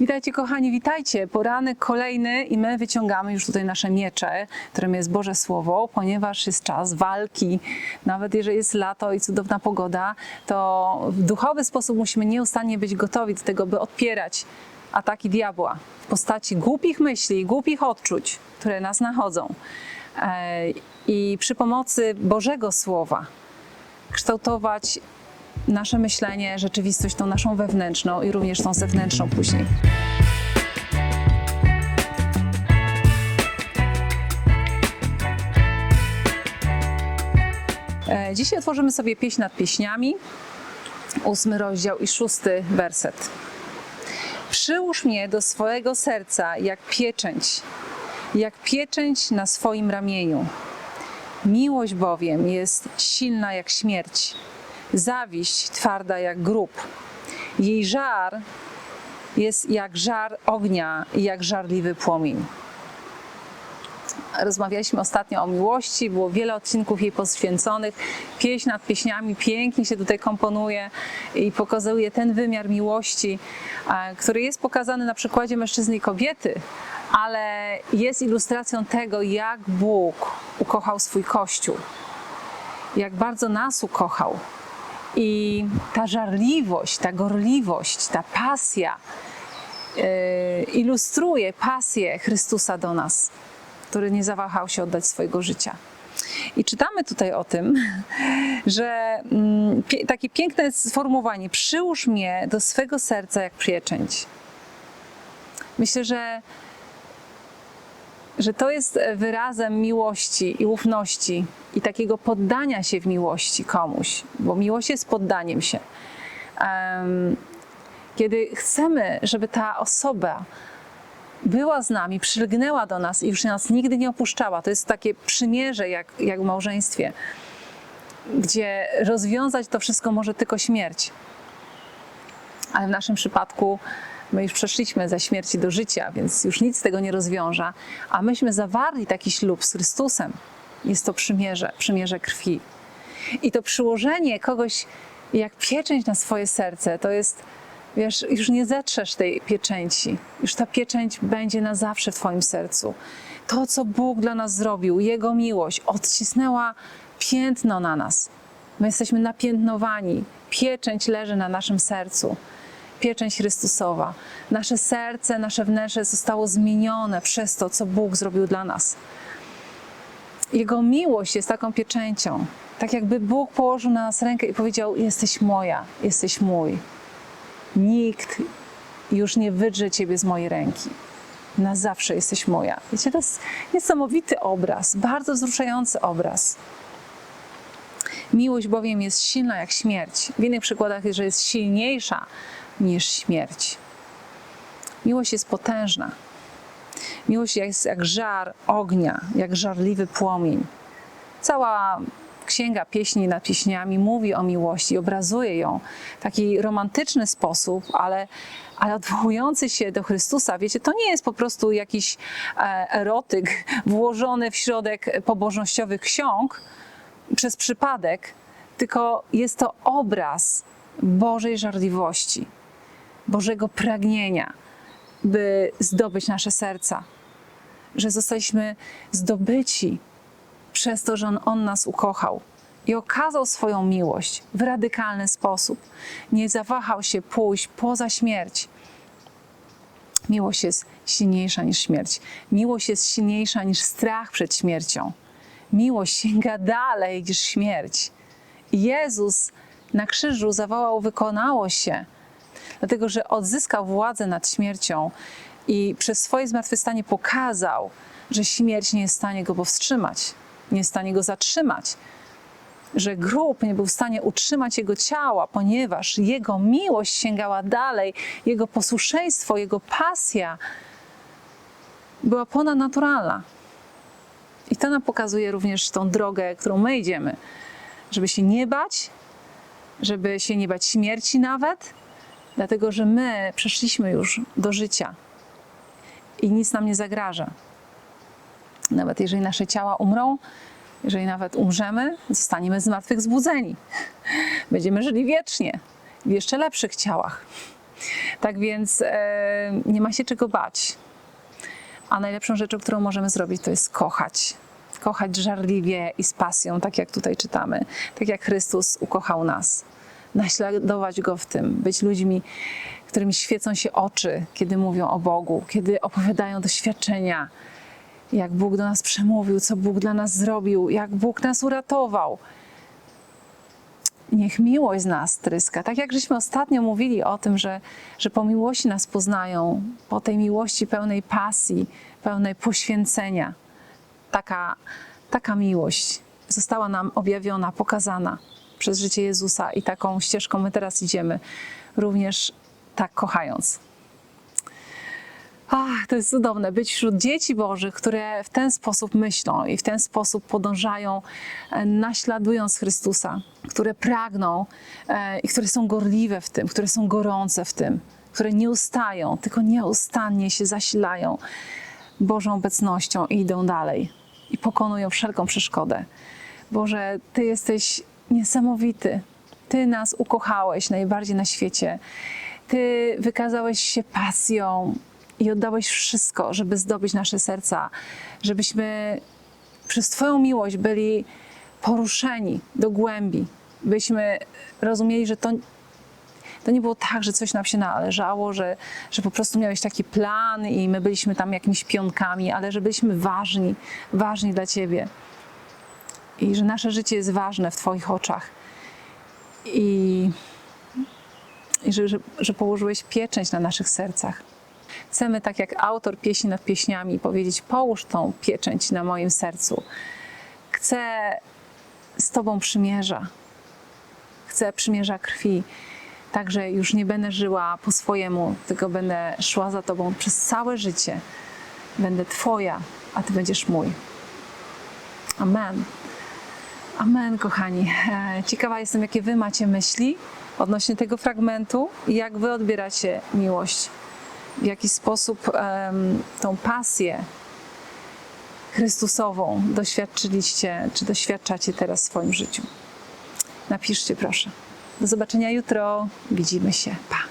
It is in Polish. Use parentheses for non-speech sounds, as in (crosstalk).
Witajcie kochani, witajcie. Poranek kolejny i my wyciągamy już tutaj nasze miecze, którym jest Boże Słowo, ponieważ jest czas walki. Nawet jeżeli jest lato i cudowna pogoda, to w duchowy sposób musimy nieustannie być gotowi do tego, by odpierać ataki diabła w postaci głupich myśli, głupich odczuć, które nas nachodzą. E, I przy pomocy Bożego Słowa kształtować nasze myślenie, rzeczywistość tą naszą wewnętrzną i również tą zewnętrzną później. E, Dzisiaj otworzymy sobie pieśń nad pieśniami, ósmy rozdział i szósty werset. Przyłóż mnie do swojego serca jak pieczęć, jak pieczęć na swoim ramieniu. Miłość bowiem jest silna jak śmierć, zawiść twarda jak grób. Jej żar jest jak żar ognia i jak żarliwy płomień. Rozmawialiśmy ostatnio o miłości, było wiele odcinków jej poświęconych. Pieśń nad pieśniami pięknie się tutaj komponuje i pokazuje ten wymiar miłości, e, który jest pokazany na przykładzie mężczyzny i kobiety, ale jest ilustracją tego, jak Bóg ukochał swój Kościół, jak bardzo nas ukochał. I ta żarliwość, ta gorliwość, ta pasja e, ilustruje pasję Chrystusa do nas, który nie zawahał się oddać swojego życia. I czytamy tutaj o tym, (laughs) że mm, takie piękne sformułowanie: przyłóż mnie do swego serca jak pieczęć. Myślę, że, że to jest wyrazem miłości i ufności i takiego poddania się w miłości komuś, bo miłość jest poddaniem się. Kiedy chcemy, żeby ta osoba była z nami, przylgnęła do nas i już nas nigdy nie opuszczała. To jest takie przymierze jak, jak w małżeństwie, gdzie rozwiązać to wszystko może tylko śmierć. Ale w naszym przypadku my już przeszliśmy ze śmierci do życia, więc już nic tego nie rozwiąże. A myśmy zawarli taki ślub z Chrystusem. Jest to przymierze, przymierze krwi. I to przyłożenie kogoś jak pieczęć na swoje serce, to jest, wiesz, już nie zetrzesz tej pieczęci. Już ta pieczęć będzie na zawsze w Twoim sercu. To, co Bóg dla nas zrobił, Jego miłość odcisnęła piętno na nas. My jesteśmy napiętnowani. Pieczęć leży na naszym sercu. Pieczęć Chrystusowa. Nasze serce, nasze wnętrze zostało zmienione przez to, co Bóg zrobił dla nas. Jego miłość jest taką pieczęcią. Tak jakby Bóg położył na nas rękę i powiedział: Jesteś moja, jesteś mój. Nikt już nie wydrze ciebie z mojej ręki. Na zawsze jesteś moja. Wiecie, to jest niesamowity obraz, bardzo wzruszający obraz. Miłość bowiem jest silna jak śmierć. W innych przykładach, że jest silniejsza niż śmierć. Miłość jest potężna. Miłość jest jak żar ognia, jak żarliwy płomień. Cała księga pieśni nad pieśniami mówi o miłości, obrazuje ją w taki romantyczny sposób, ale, ale odwołujący się do Chrystusa. Wiecie, to nie jest po prostu jakiś e, erotyk włożony w środek pobożnościowych ksiąg przez przypadek, tylko jest to obraz Bożej żarliwości, Bożego pragnienia, by zdobyć nasze serca że zostaliśmy zdobyci przez to, że on, on nas ukochał i okazał swoją miłość w radykalny sposób. Nie zawahał się pójść poza śmierć. Miłość jest silniejsza niż śmierć. Miłość jest silniejsza niż strach przed śmiercią. Miłość sięga dalej niż śmierć. Jezus na krzyżu zawołał: Wykonało się, dlatego że odzyskał władzę nad śmiercią i przez swoje zmartwychwstanie pokazał, że śmierć nie jest w stanie go powstrzymać, nie jest w stanie go zatrzymać, że grób nie był w stanie utrzymać jego ciała, ponieważ jego miłość sięgała dalej, jego posłuszeństwo, jego pasja była ponadnaturalna. I to nam pokazuje również tą drogę, którą my idziemy, żeby się nie bać, żeby się nie bać śmierci nawet, dlatego że my przeszliśmy już do życia i nic nam nie zagraża. Nawet jeżeli nasze ciała umrą, jeżeli nawet umrzemy, zostaniemy zmartwychwzbudzeni. (laughs) Będziemy żyli wiecznie, w jeszcze lepszych ciałach. Tak więc e, nie ma się czego bać. A najlepszą rzeczą, którą możemy zrobić, to jest kochać. Kochać żarliwie i z pasją, tak jak tutaj czytamy, tak jak Chrystus ukochał nas. Naśladować Go w tym, być ludźmi, którymi świecą się oczy, kiedy mówią o Bogu, kiedy opowiadają doświadczenia, jak Bóg do nas przemówił, co Bóg dla nas zrobił, jak Bóg nas uratował. Niech miłość z nas tryska. Tak jak żeśmy ostatnio mówili o tym, że, że po miłości nas poznają, po tej miłości pełnej pasji, pełnej poświęcenia. Taka, taka miłość została nam objawiona, pokazana przez życie Jezusa i taką ścieżką my teraz idziemy, również tak kochając. Ach, to jest cudowne być wśród dzieci Bożych, które w ten sposób myślą i w ten sposób podążają, e, naśladując Chrystusa, które pragną e, i które są gorliwe w tym, które są gorące w tym, które nie ustają, tylko nieustannie się zasilają Bożą obecnością i idą dalej i pokonują wszelką przeszkodę. Boże, Ty jesteś niesamowity. Ty nas ukochałeś najbardziej na świecie. Ty wykazałeś się pasją i oddałeś wszystko, żeby zdobyć nasze serca, żebyśmy przez Twoją miłość byli poruszeni do głębi, byśmy rozumieli, że to, to nie było tak, że coś nam się należało, że, że po prostu miałeś taki plan i my byliśmy tam jakimiś pionkami, ale że byliśmy ważni, ważni dla Ciebie i że nasze życie jest ważne w Twoich oczach. I, i że, że, że położyłeś pieczęć na naszych sercach. Chcemy, tak jak autor pieśni nad pieśniami, powiedzieć: Połóż tą pieczęć na moim sercu. Chcę z Tobą przymierza. Chcę przymierza krwi. Także już nie będę żyła po swojemu, tylko będę szła za Tobą przez całe życie. Będę Twoja, a Ty będziesz mój. Amen. Amen, kochani. E, Ciekawa jestem, jakie Wy macie myśli odnośnie tego fragmentu i jak Wy odbieracie miłość. W jaki sposób em, tą pasję Chrystusową doświadczyliście, czy doświadczacie teraz w swoim życiu. Napiszcie proszę. Do zobaczenia jutro. Widzimy się. Pa.